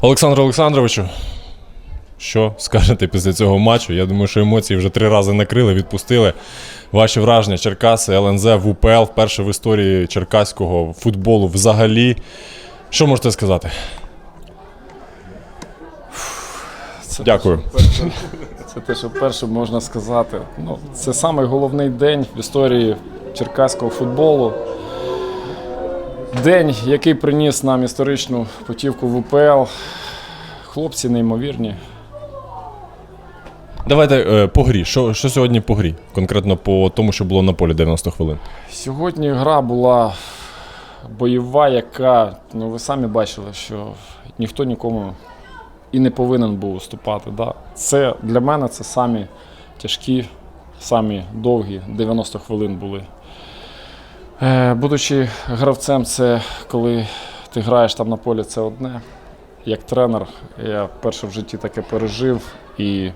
Олександр Олександровичу, що скажете після цього матчу? Я думаю, що емоції вже три рази накрили, відпустили. Ваші враження Черкаси, ЛНЗ в УПЛ вперше в історії черкаського футболу взагалі. Що можете сказати? Це Дякую. те, перше- Це те, що перше можна сказати. Ну, це самий головний день в історії черкаського футболу. День, який приніс нам історичну путівку в УПЛ. Хлопці неймовірні. Давайте е, по грі. Що, що сьогодні по грі? Конкретно по тому, що було на полі 90 хвилин. Сьогодні гра була бойова, яка, ну ви самі бачили, що ніхто нікому і не повинен був уступати. Да? Це для мене це самі тяжкі, самі довгі 90 хвилин були. Е, будучи гравцем, це коли ти граєш там на полі, це одне. Як тренер, я вперше в житті таке пережив. І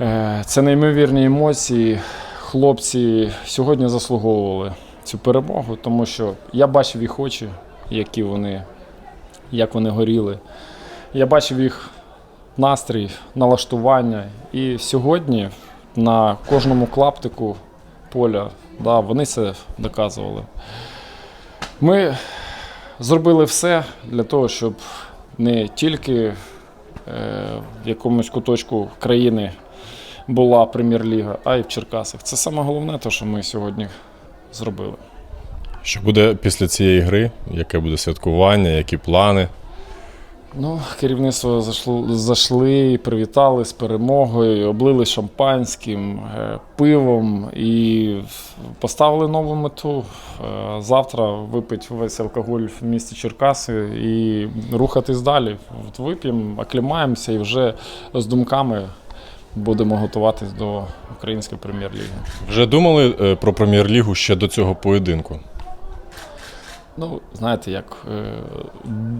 е, це неймовірні емоції. Хлопці сьогодні заслуговували цю перемогу, тому що я бачив їх очі, які вони, як вони горіли. Я бачив їх настрій, налаштування. І сьогодні на кожному клаптику поля да, вони це доказували. Ми зробили все для того, щоб не тільки е, в якомусь куточку країни була прем'єр-ліга, а й в Черкасах. Це саме головне, те, що ми сьогодні зробили. Що буде після цієї гри? Яке буде святкування, які плани? Ну, керівництво зайшло, зайшли, привітали з перемогою, облили шампанським, е, пивом і поставили нову мету. Е, Завтра випити весь алкоголь в місті Черкаси і рухатись далі. От Вип'ємо, оклімаємося і вже з думками будемо готуватись до української прем'єр-ліги. Вже думали е, про прем'єр-лігу ще до цього поєдинку? Ну, знаєте, як е,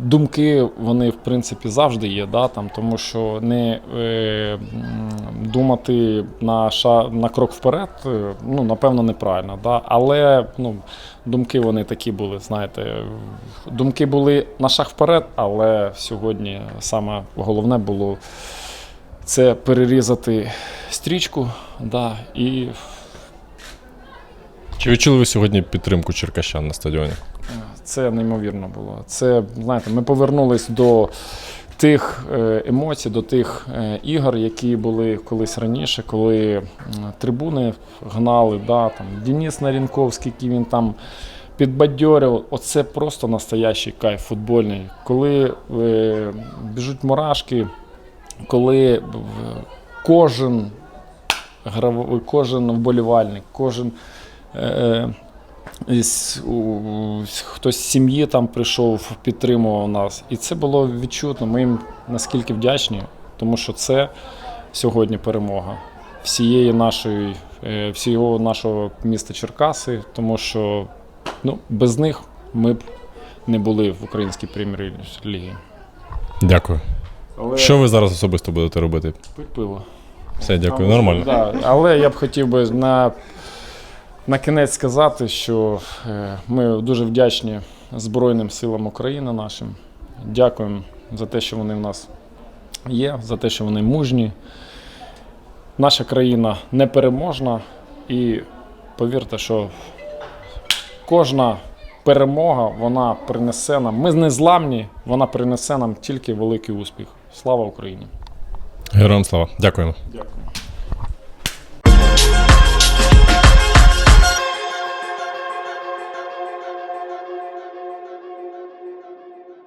думки, вони в принципі завжди є, да, там, тому що не е, думати на, ша, на крок вперед, е, ну, напевно, неправильно. Да, але ну, думки вони такі були, знаєте, думки були на шаг вперед, але сьогодні саме головне було це перерізати стрічку да, і Чи відчули ви сьогодні підтримку черкащан на стадіоні? Це неймовірно було. Це, знаєте, ми повернулись до тих е, емоцій, до тих е, ігор, які були колись раніше, коли трибуни гнали, да, там, Денис Нарінковський, який він там підбадьорив. Оце просто настоящий кайф футбольний. Коли е, біжуть мурашки, коли кожен кожен вболівальник, кожен. Е, з- хтось з сім'ї там прийшов, підтримував нас. І це було відчутно. Ми їм наскільки вдячні, тому що це сьогодні перемога всієї нашої, е, всього нашого міста Черкаси, тому що ну, без них ми б не були в українській прем'єр-лігі. Дякую. Але Що ви зараз особисто будете робити? пить пиво. Все, дякую, нормально. Да, але я б хотів би на, на кінець сказати, що е, ми дуже вдячні Збройним силам України нашим. Дякуємо за те, що вони в нас є, за те, що вони мужні. Наша країна непереможна і повірте, що кожна перемога вона принесе нам. Ми незламні, вона принесе нам тільки великий успіх. Слава Україні! Героям слава. Дякуємо. Дякую.